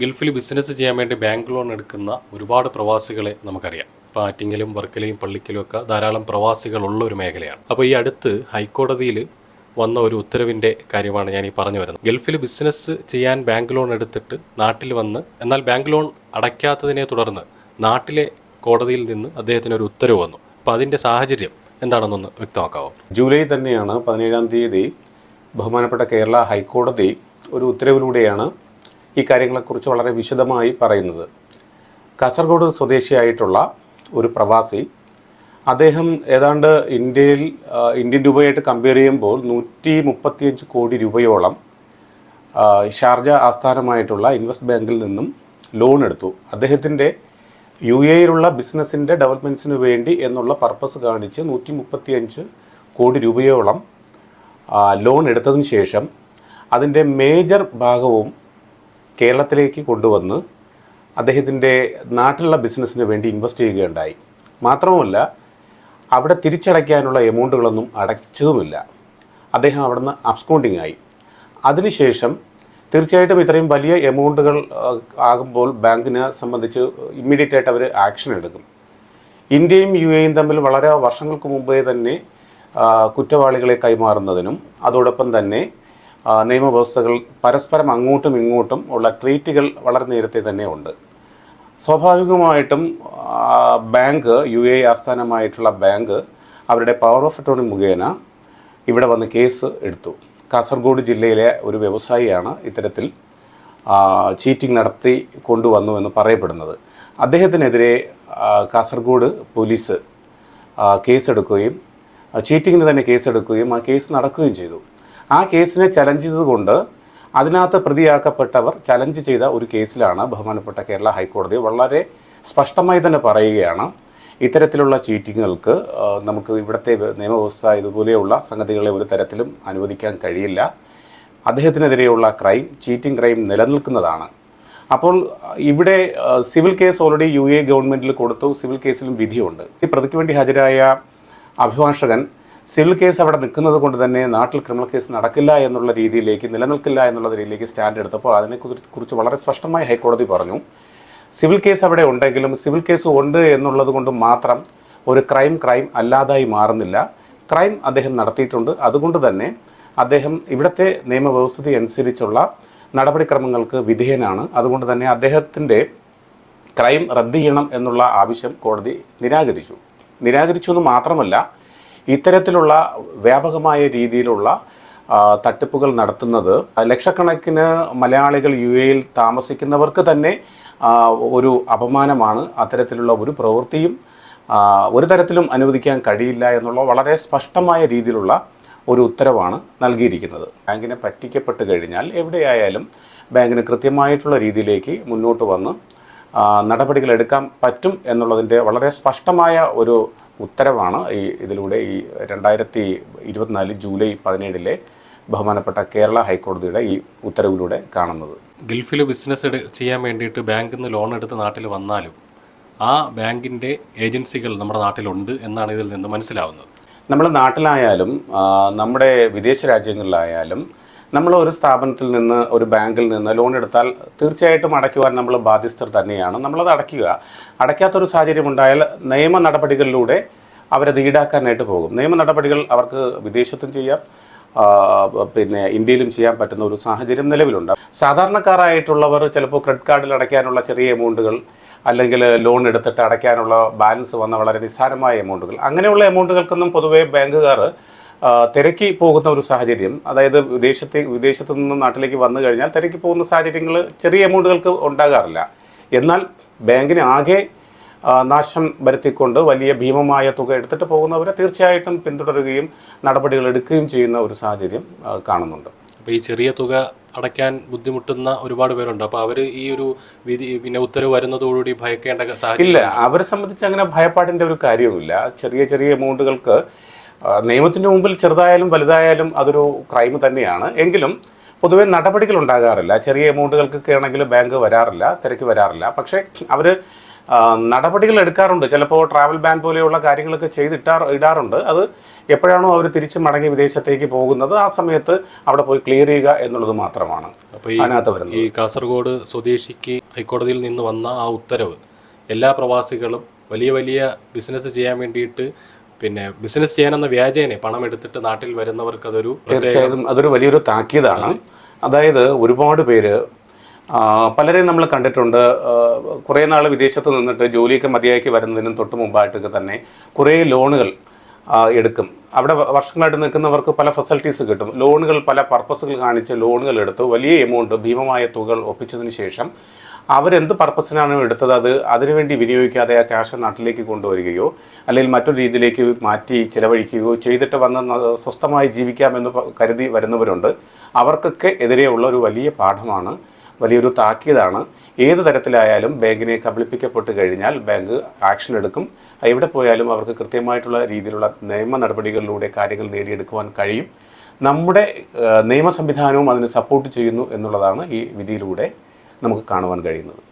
ഗൾഫിൽ ബിസിനസ് ചെയ്യാൻ വേണ്ടി ബാങ്ക് ലോൺ എടുക്കുന്ന ഒരുപാട് പ്രവാസികളെ നമുക്കറിയാം. ഇപ്പോൾ ആറ്റിങ്ങലും വർക്കലയും പള്ളിക്കലും ഒക്കെ ധാരാളം പ്രവാസികളുള്ള ഒരു മേഖലയാണ്. അപ്പോൾ ഈ അടുത്ത് ഹൈക്കോടതിയിൽ വന്ന ഒരു ഉത്തരവിന്റെ കാര്യമാണ് ഞാൻ ഈ പറഞ്ഞു വരുന്നത്. ഗൾഫിൽ ബിസിനസ് ചെയ്യാൻ ബാങ്ക് ലോൺ എടുത്തിട്ട് നാട്ടിൽ വന്ന് എന്നാൽ ബാങ്ക് ലോൺ അടയ്ക്കാത്തതിനെ തുടർന്ന് നാട്ടിലെ കോടതിയിൽ നിന്ന് അദ്ദേഹത്തിന് ഒരു ഉത്തരവ് വന്നു. അപ്പോൾ അതിന്റെ സാഹചര്യം എന്താണെന്നൊന്ന് വ്യക്തമാക്കാവോ? ജൂലൈ തന്നെയാണ് പതിനേഴാം തീയതി ബഹുമാനപ്പെട്ട കേരള ഹൈക്കോടതി ഒരു ഉത്തരവിലൂടെയാണ് ഈ കാര്യങ്ങളെക്കുറിച്ച് വളരെ വിശദമായി പറയുന്നത്. കാസർഗോഡ് സ്വദേശിയായിട്ടുള്ള ഒരു പ്രവാസി അദ്ദേഹം ഏതാണ്ട് ഇന്ത്യയിൽ ഇന്ത്യൻ രൂപയായിട്ട് കമ്പയർ ചെയ്യുമ്പോൾ നൂറ്റി മുപ്പത്തിയഞ്ച് കോടി രൂപയോളം ഷാർജ ആസ്ഥാനമായിട്ടുള്ള ഇൻവെസ്റ്റ് ബാങ്കിൽ നിന്നും ലോൺ എടുത്തു. അദ്ദേഹത്തിന്റെ യു എയിലുള്ള ബിസിനസ്സിന്റെ ഡെവലപ്മെന്റ്സിന് വേണ്ടി എന്നുള്ള പർപ്പസ് കാണിച്ച് നൂറ്റി മുപ്പത്തിയഞ്ച് കോടി രൂപയോളം ലോൺ എടുത്തതിന് ശേഷം അതിന്റെ മേജർ ഭാഗവും കേരളത്തിലേക്ക് കൊണ്ടുവന്ന് അദ്ദേഹത്തിന്റെ നാട്ടിലുള്ള ബിസിനസ്സിന് വേണ്ടി ഇൻവെസ്റ്റ് ചെയ്യുകയുണ്ടായി. മാത്രവുമല്ല അവിടെ തിരിച്ചടയ്ക്കാനുള്ള എമൗണ്ടുകളൊന്നും അടച്ചതുമില്ല. അദ്ദേഹം അവിടുന്ന് അബ്സ്കൗണ്ടിങ് ആയി. അതിനുശേഷം തീർച്ചയായിട്ടും ഇത്രയും വലിയ എമൗണ്ടുകൾ ആകുമ്പോൾ ബാങ്കിനെ സംബന്ധിച്ച് ഇമ്മീഡിയറ്റ് ആയിട്ട് അവർ ആക്ഷൻ എടുക്കും. ഇന്ത്യയും യു എയും തമ്മിൽ വളരെ വർഷങ്ങൾക്ക് മുമ്പേ തന്നെ കുറ്റവാളികളെ കൈമാറുന്നതിനും അതോടൊപ്പം തന്നെ നിയമവ്യവസ്ഥകൾ പരസ്പരം അങ്ങോട്ടും ഇങ്ങോട്ടും ഉള്ള ട്രീറ്റുകൾ വളരെ നേരത്തെ തന്നെ ഉണ്ട്. സ്വാഭാവികമായിട്ടും ബാങ്ക് യു എ ആസ്ഥാനമായിട്ടുള്ള ബാങ്ക് അവരുടെ പവർ ഓഫ് അറ്റോണി മുഖേന ഇവിടെ വന്ന് കേസ് എടുത്തു. കാസർഗോഡ് ജില്ലയിലെ ഒരു വ്യവസായിയാണ് ഇത്തരത്തിൽ ചീറ്റിംഗ് നടത്തി കൊണ്ടുവന്നു എന്ന് പറയപ്പെടുന്നത്. അദ്ദേഹത്തിനെതിരെ കാസർഗോഡ് പോലീസ് കേസെടുക്കുകയും ചീറ്റിങ്ങിന് തന്നെ കേസെടുക്കുകയും ആ കേസ് നടക്കുകയും ചെയ്തു. ആ കേസിനെ ചലഞ്ച് ചെയ്തുകൊണ്ട് അതിനകത്ത് പ്രതിയാക്കപ്പെട്ടവർ ചലഞ്ച് ചെയ്ത ഒരു കേസിലാണ് ബഹുമാനപ്പെട്ട കേരള ഹൈക്കോടതി വളരെ സ്പഷ്ടമായി തന്നെ പറയുകയാണ്. ഇത്തരത്തിലുള്ള ചീറ്റിങ്ങുകൾക്ക് നമുക്ക് ഇവിടുത്തെ നിയമവ്യവസ്ഥ ഇതുപോലെയുള്ള സംഗതികളെ ഒരു തരത്തിലും അനുവദിക്കാൻ കഴിയില്ല. അദ്ദേഹത്തിനെതിരെയുള്ള ക്രൈം ചീറ്റിംഗ് ക്രൈം നിലനിൽക്കുന്നതാണ്. അപ്പോൾ ഇവിടെ civil case already U A ഗവൺമെന്റിൽ കൊടുത്തു. സിവിൽ കേസിലും വിധിയുണ്ട്. ഈ പ്രതിക്ക് വേണ്ടി ഹാജരായ അഭിഭാഷകൻ സിവിൽ കേസ് അവിടെ നിൽക്കുന്നത് കൊണ്ട് തന്നെ നാട്ടിൽ ക്രിമിനൽ കേസ് നടക്കില്ല എന്നുള്ള രീതിയിലേക്ക് നിലനിൽക്കില്ല എന്നുള്ള രീതിയിലേക്ക് സ്റ്റാൻഡ് എടുത്തപ്പോൾ അതിനെ കുറിച്ച് വളരെ സ്പഷ്ടമായി ഹൈക്കോടതി പറഞ്ഞു. സിവിൽ കേസ് അവിടെ ഉണ്ടെങ്കിലും സിവിൽ കേസ് ഉണ്ട് എന്നുള്ളത് കൊണ്ട് മാത്രം ഒരു ക്രൈം ക്രൈം അല്ലാതായി മാറുന്നില്ല. ക്രൈം അദ്ദേഹം നടത്തിയിട്ടുണ്ട്. അതുകൊണ്ട് തന്നെ അദ്ദേഹം ഇവിടുത്തെ നിയമവ്യവസ്ഥിതി അനുസരിച്ചുള്ള നടപടിക്രമങ്ങൾക്ക് വിധേയനാണ്. അതുകൊണ്ട് തന്നെ അദ്ദേഹത്തിന്റെ ക്രൈം റദ്ദ് ചെയ്യണം എന്നുള്ള ആവശ്യം കോടതി നിരാകരിച്ചു. നിരാകരിച്ചു എന്ന് മാത്രമല്ല ഇത്തരത്തിലുള്ള വ്യാപകമായ രീതിയിലുള്ള തട്ടിപ്പുകൾ നടത്തുന്നത് ലക്ഷക്കണക്കിന് മലയാളികൾ യു എയിൽ താമസിക്കുന്നവർക്ക് തന്നെ ഒരു അപമാനമാണ്. അത്തരത്തിലുള്ള ഒരു പ്രവൃത്തിയും ഒരു തരത്തിലും അനുവദിക്കാൻ കഴിയില്ല എന്നുള്ള വളരെ സ്പഷ്ടമായ രീതിയിലുള്ള ഒരു ഉത്തരവാണ് നൽകിയിരിക്കുന്നത്. ബാങ്കിനെ പറ്റിക്കപ്പെട്ട് കഴിഞ്ഞാൽ എവിടെയായാലും ബാങ്കിന് കൃത്യമായിട്ടുള്ള രീതിയിലേക്ക് മുന്നോട്ട് വന്ന് നടപടികൾ എടുക്കാൻ പറ്റും എന്നുള്ളതിന്റെ വളരെ സ്പഷ്ടമായ ഒരു ഉത്തരവാണ് ഈ ഇതിലൂടെ ഈ രണ്ടായിരത്തി ഇരുപത്തിനാല് ജൂലൈ പതിനേഴിലെ ബഹുമാനപ്പെട്ട കേരള ഹൈക്കോടതിയുടെ ഈ ഉത്തരവിലൂടെ കാണുന്നത്. ഗൾഫിൽ ബിസിനസ് ചെയ്യാൻ വേണ്ടിയിട്ട് ബാങ്കിൽ നിന്ന് ലോൺ എടുത്ത് നാട്ടിൽ വന്നാലും ആ ബാങ്കിന്റെ ഏജൻസികൾ നമ്മുടെ നാട്ടിലുണ്ട് എന്നാണ് ഇതിൽ നിന്ന് മനസ്സിലാവുന്നത്. നമ്മൾ നാട്ടിലായാലും നമ്മുടെ വിദേശ രാജ്യങ്ങളിലായാലും നമ്മൾ ഒരു സ്ഥാപനത്തിൽ നിന്ന് ഒരു ബാങ്കിൽ നിന്ന് ലോൺ എടുത്താൽ തീർച്ചയായിട്ടും അടയ്ക്കുവാൻ നമ്മൾ ബാധ്യസ്ഥർ തന്നെയാണ്. നമ്മളത് അടയ്ക്കുക. അടയ്ക്കാത്തൊരു സാഹചര്യം ഉണ്ടായാൽ നിയമ നടപടികളിലൂടെ അവരത് ഈടാക്കാനായിട്ട് പോകും. നിയമ നടപടികൾ അവർക്ക് വിദേശത്തും ചെയ്യാം പിന്നെ ഇന്ത്യയിലും ചെയ്യാൻ പറ്റുന്ന ഒരു സാഹചര്യം നിലവിലുണ്ട്. സാധാരണക്കാരായിട്ടുള്ളവർ ചിലപ്പോൾ ക്രെഡിറ്റ് കാർഡിൽ അടയ്ക്കാനുള്ള ചെറിയ എമൗണ്ടുകൾ അല്ലെങ്കിൽ ലോൺ എടുത്തിട്ട് അടയ്ക്കാനുള്ള ബാലൻസ് വന്ന വളരെ നിസ്സാരമായ എമൗണ്ടുകൾ. അങ്ങനെയുള്ള എമൗണ്ടുകൾക്കൊന്നും പൊതുവേ ബാങ്കുകാർ തിരക്കി പോകുന്ന ഒരു സാഹചര്യം അതായത് വിദേശത്തെ വിദേശത്തു നിന്ന് നാട്ടിലേക്ക് വന്നു കഴിഞ്ഞാൽ തിരക്കി പോകുന്ന സാഹചര്യങ്ങൾ ചെറിയ എമൗണ്ടുകൾക്ക് ഉണ്ടാകാറില്ല. എന്നാൽ ബാങ്കിന് ആകെ നാശം വരുത്തിക്കൊണ്ട് വലിയ ഭീമമായ തുക എടുത്തിട്ട് പോകുന്നവരെ തീർച്ചയായിട്ടും പിന്തുടരുകയും നടപടികൾ എടുക്കുകയും ചെയ്യുന്ന ഒരു സാഹചര്യം കാണുന്നുണ്ട്. അപ്പോൾ ഈ ചെറിയ തുക അടയ്ക്കാൻ ബുദ്ധിമുട്ടുന്ന ഒരുപാട് പേരുണ്ട്. അപ്പോൾ അവർ ഈ ഒരു വിധി പിന്നെ ഉത്തരവ് വരുന്നതോടുകൂടി ഭയക്കേണ്ട സാഹചര്യം ഇല്ല അവരെ സംബന്ധിച്ച് അങ്ങനെ ഭയപ്പാടിന്റെ ഒരു കാര്യവുമില്ല. ചെറിയ ചെറിയ എമൗണ്ടുകൾക്ക് ആ, നിയമത്തിന്റെ മുമ്പിൽ ചെറുതായാലും വലുതായാലും അതൊരു ക്രൈം തന്നെയാണ്. എങ്കിലും പൊതുവെ നടപടികൾ ഉണ്ടാകാറില്ല. ചെറിയ എമൗണ്ടുകൾക്കൊക്കെ ആണെങ്കിൽ ബാങ്ക് വരാറില്ല തിരക്ക് വരാറില്ല. പക്ഷേ അവർ നടപടികൾ എടുക്കാറുണ്ട്. ചിലപ്പോൾ ട്രാവൽ ബാൻ പോലെയുള്ള കാര്യങ്ങളൊക്കെ ചെയ്തിട്ടാ ഇടാറുണ്ട്. അത് എപ്പോഴാണോ അവർ തിരിച്ച് മടങ്ങി വിദേശത്തേക്ക് പോകുന്നത് ആ സമയത്ത് അവിടെ പോയി ക്ലിയർ ചെയ്യുക എന്നുള്ളത് മാത്രമാണ് അതിനകത്ത് വരുന്നത്. ഈ കാസർഗോഡ് സ്വദേശിക്ക് ഹൈക്കോടതിയിൽ നിന്ന് വന്ന ആ ഉത്തരവ് എല്ലാ പ്രവാസികളും വലിയ വലിയ ബിസിനസ് ചെയ്യാൻ വേണ്ടിയിട്ട് പിന്നെ ബിസിനസ് ചെയ്യാനെന്ന വ്യാജേനെ പണം എടുത്തിട്ട് നാട്ടിൽ വരുന്നവർക്ക് അതൊരു തീർച്ചയായും അതൊരു വലിയൊരു താക്കീതാണ്. അതായത് ഒരുപാട് പേര് പലരെയും നമ്മൾ കണ്ടിട്ടുണ്ട്. കുറേ നാൾ വിദേശത്ത് നിന്നിട്ട് ജോലിയൊക്കെ മതിയാക്കി വരുന്നതിനും തൊട്ട് മുമ്പായിട്ടൊക്കെ തന്നെ കുറേ ലോണുകൾ എടുക്കും. അവിടെ വർഷങ്ങളായിട്ട് നിൽക്കുന്നവർക്ക് പല ഫെസിലിറ്റീസ് കിട്ടും. ലോണുകൾ പല പർപ്പസുകൾ കാണിച്ച് ലോണുകൾ എടുത്ത് വലിയ എമൗണ്ട് ഭീമമായ തുകകൾ ഒപ്പിച്ചതിന് ശേഷം അവരെന്ത് പർപ്പസിനാണ് എടുത്തത്? അത് അതിനുവേണ്ടി വിനിയോഗിക്കാതെ ആ ക്യാഷ് നാട്ടിലേക്ക് കൊണ്ടുവരികയോ അല്ലെങ്കിൽ മറ്റൊരു രീതിയിലേക്ക് മാറ്റി ചിലവഴിക്കുകയോ ചെയ്തിട്ട് വന്ന് സ്വസ്ഥമായി ജീവിക്കാമെന്ന് കരുതി വരുന്നവരുണ്ട്. അവർക്കൊക്കെ എതിരെയുള്ള ഒരു വലിയ പാഠമാണ് വലിയൊരു താക്കീതാണ്. ഏത് തരത്തിലായാലും ബാങ്കിനെ കബളിപ്പിക്കപ്പെട്ട് കഴിഞ്ഞാൽ ബാങ്ക് ആക്ഷൻ എടുക്കും. എവിടെ പോയാലും അവർക്ക് കൃത്യമായിട്ടുള്ള രീതിയിലുള്ള നിയമ നടപടികളിലൂടെ കാര്യങ്ങൾ നേടിയെടുക്കുവാൻ കഴിയും. നമ്മുടെ നിയമ സംവിധാനവും അതിന് സപ്പോർട്ട് ചെയ്യുന്നു എന്നുള്ളതാണ് ഈ വിധിയിലൂടെ നമുക്ക് കാണുവാൻ കഴിയുന്നത്.